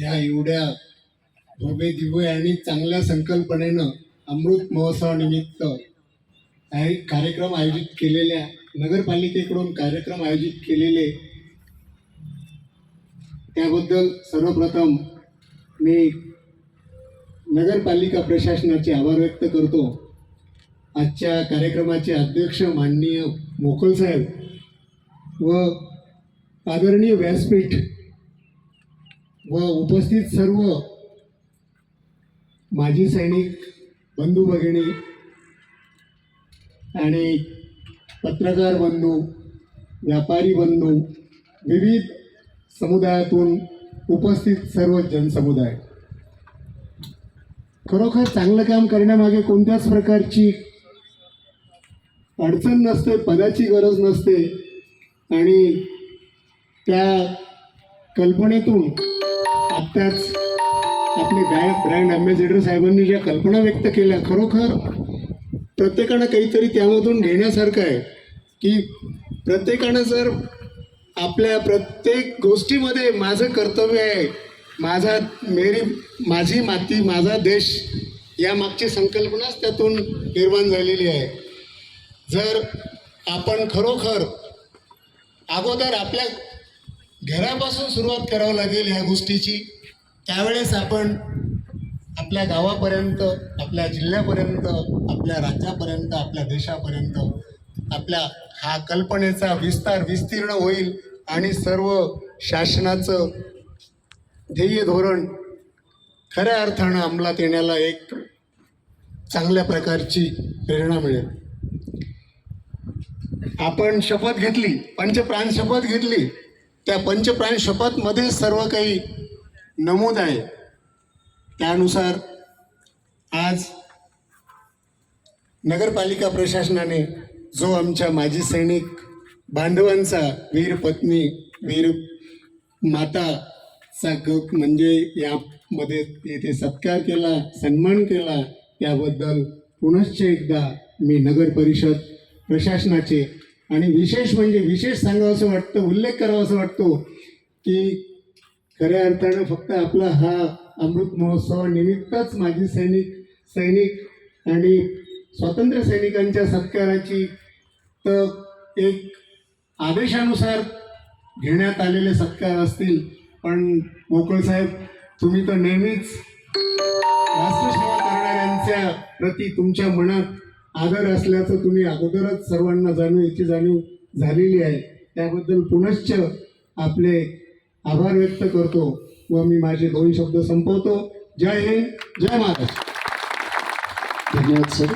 या एवढ्या भव्य दिव्य आणि चांगल्या संकल्पनेनं अमृत महोत्सवानिमित्त काही कार्यक्रम आयोजित केलेल्या नगरपालिकेकडून कार्यक्रम आयोजित केलेले त्याबद्दल सर्वप्रथम मी नगरपालिका प्रशासनाचे आभार व्यक्त करतो. आजच्या कार्यक्रमाचे अध्यक्ष माननीय मोकळसाहेब व आदरणीय व्यासपीठ व उपस्थित सर्व माजी सैनिक बंधू भगिनी आणि पत्रकार बंधू व्यापारी बंधू विविध समुदायातून उपस्थित सर्व जनसमुदाय. खरोखर चांगलं काम करण्यामागे कोणत्याच प्रकारची अडचण नसते पदाची गरज नसते आणि त्या कल्पनेतून आत्ताच आपले गायक ब्रँड अँबॅसेडर साहेबांनी ज्या कल्पना व्यक्त केल्या खरोखर प्रत्येकानं काहीतरी त्यामधून घेण्यासारखं आहे की प्रत्येकानं जर आपल्या प्रत्येक गोष्टीमध्ये माझं कर्तव्य आहे माझा मेरी माझी माती माझा देश या मागची संकल्पनाच त्यातून निर्माण झालेली आहे. जर आपण खरोखर अगोदर आपल्या घरापासून सुरुवात करावं लागेल ह्या गोष्टीची त्यावेळेस आपण आपल्या गावापर्यंत आपल्या जिल्ह्यापर्यंत आपल्या राज्यापर्यंत आपल्या देशापर्यंत आपल्या हा कल्पनेचा विस्तार विस्तीर्ण होईल आणि सर्व शासनाचं ध्येय धोरण खऱ्या अर्थानं अंमलात येण्याला एक चांगल्या प्रकारची प्रेरणा मिळेल. आपण शपथ घेतली पंचप्राण शपथ घेतली. त्या पंचप्राण शपथमध्ये सर्व काही नमूद आहे त्यानुसार आज नगरपालिका प्रशासनाने जो आमच्या माजी सैनिक बांधवांचा वीर पत्नी वीर माताचा गप म्हणजे यामध्ये येथे सत्कार केला सन्मान केला त्याबद्दल पुनश्च एकदा मी नगर परिषद प्रशासनाचे आणि विशेष म्हणजे विशेष सांगावं असं वाटतं उल्लेख करावा असं वाटतो की खऱ्या अर्थानं फक्त आपला हा अमृत महोत्सवानिमित्तच माजी सैनिक सैनिक आणि स्वातंत्र्य सैनिकांच्या सत्काराची तर एक आदेशानुसार घेण्यात आलेले सत्कार असतील. पण मोकळसाहेब तुम्ही तर नेहमीच राष्ट्रसेवा करणाऱ्यांच्या प्रती तुमच्या मनात आदर असल्याचं तुम्ही अगोदरच सर्वांना जाणून याची जाणीव झालेली आहे. त्याबद्दल पुनश्च आपले आभार व्यक्त करतो व मी माझे दोन शब्द संपवतो. जय हिंद जय महाराष्ट्र. धन्यवाद सर